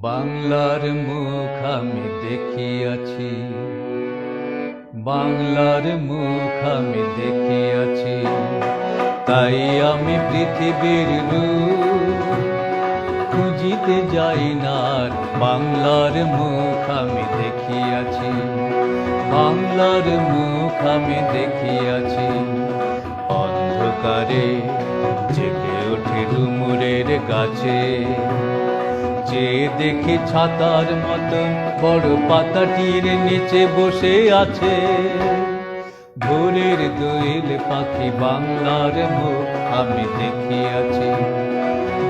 বাংলার মুখ আমি দেখিয়াছি। বাংলার মুখ আমি দেখিয়াছি। তাই আমি পৃথিবীর খুঁজিতে যাই না। বাংলার মুখ আমি দেখিয়াছি। বাংলার মুখ আমি দেখিয়াছি। অন্ধকারে জেগে ওঠে ডুমুরের গাছে। যে দেখি ছাতার মতো বড় পাতাটির নিচে বসে আছে। ভোরের দোয়েল পাখি বাংলার মুখ আমি দেখিয়াছি।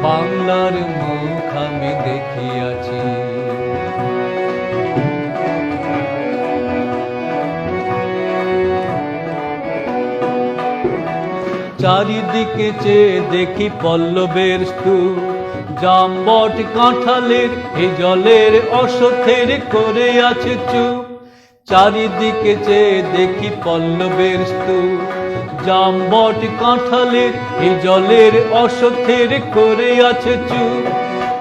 বাংলার মুখ আমি দেখিয়াছি। চারিদিকে চেয়ে দেখি পল্লবের স্তূপ। জামবট কাঁঠালের, এ জলের অসথের করে আছে চুপ। চারিদিকে চেয়ে দেখি পল্লবের স্তূপ। জামবট কাঁঠালের, এ জলের অসথের করে আছে চুপ।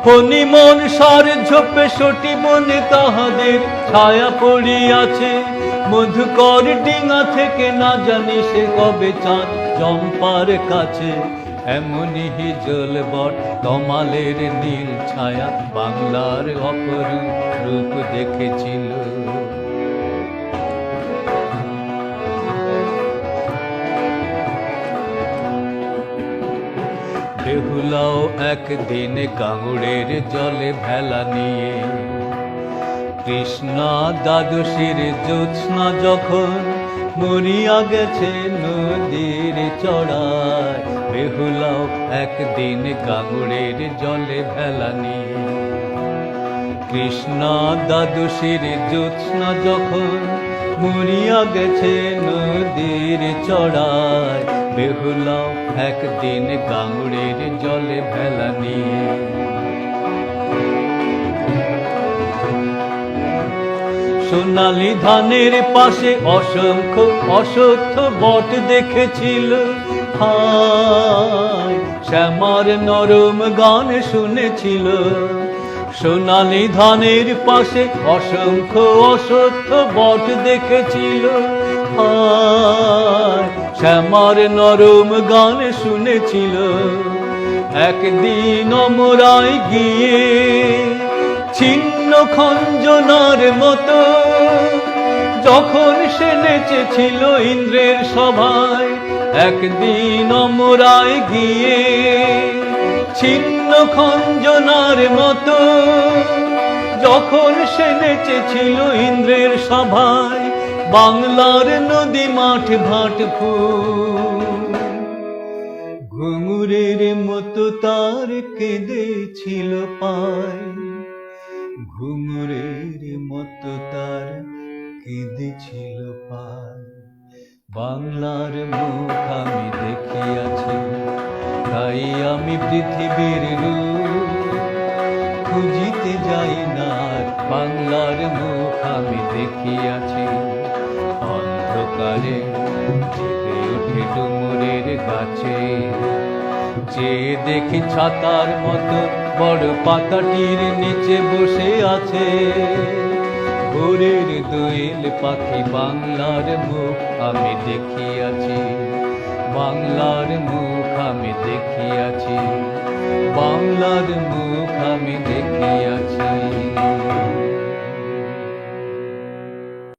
ফণিমন সার ঝোপে সটি মনে তাহাদের ছায়া পড়িয়াছে। মধুকর ডিঙা থেকে না জানি সে কবে চাঁদ চম্পার কাছে। এমনই হিজল বট তমালের নীল ছায়া, বাংলার অপরূপ রূপ দেখেছিল। বেহুলাও একদিন কাঙুড়ের জলে ভেলা নিয়ে, কৃষ্ণা দ্বাদশীর জ্যোৎস্না যখন মরিয়া গেছে নদীর চড়ায় বেহুলাও, একদিন কাঙুড়ের জলে ভেলা কৃষ্ণ দ্বাদশীর জ্যোৎস্না যখন মরিয়া গেছে নদীর চড়ায় বেহুলাও, একদিন কাঙুড়ের জলে ভেলা নিয়ে সোনালি ধানের পাশে অসংখ্য অসত্য বট দেখেছিল হায় শ্যামার নরম গান শুনেছিল। সোনালি ধানের পাশে অসংখ্য অসত্য বট দেখেছিল। শ্যামার নরম গান শুনেছিল। একদিন অমরাই গিয়ে ছিন্ন খঞ্জনার মতো যখন সে নেচেছিল ইন্দ্রের সভায়, একদিন অমরায় গিয়ে ছিন্ন খঞ্জনার মতো যখন সে নেচেছিল ইন্দ্রের সভায়, বাংলার নদী মাঠ ভাট ঘুঙুরের মতো তার কেঁদেছিল পায়, ঘুঙুরের মতো তার কেঁদেছিল পায় বাংলার মুখ আমি দেখিয়াছি, তাই আমি পৃথিবীর খুঁজিতে যাই না বাংলার মুখ আমি দেখিয়াছি। অন্ধকারে জেগে ওঠে ডুমুরের গাছে। যে দেখি ছাতার মতো বড় পাতাটির নিচে বসে আছে। ভোরের দোয়েল পাখি বাংলার মুখ আমি দেখিয়াছি। বাংলার মুখ আমি দেখিয়াছি। বাংলার মুখ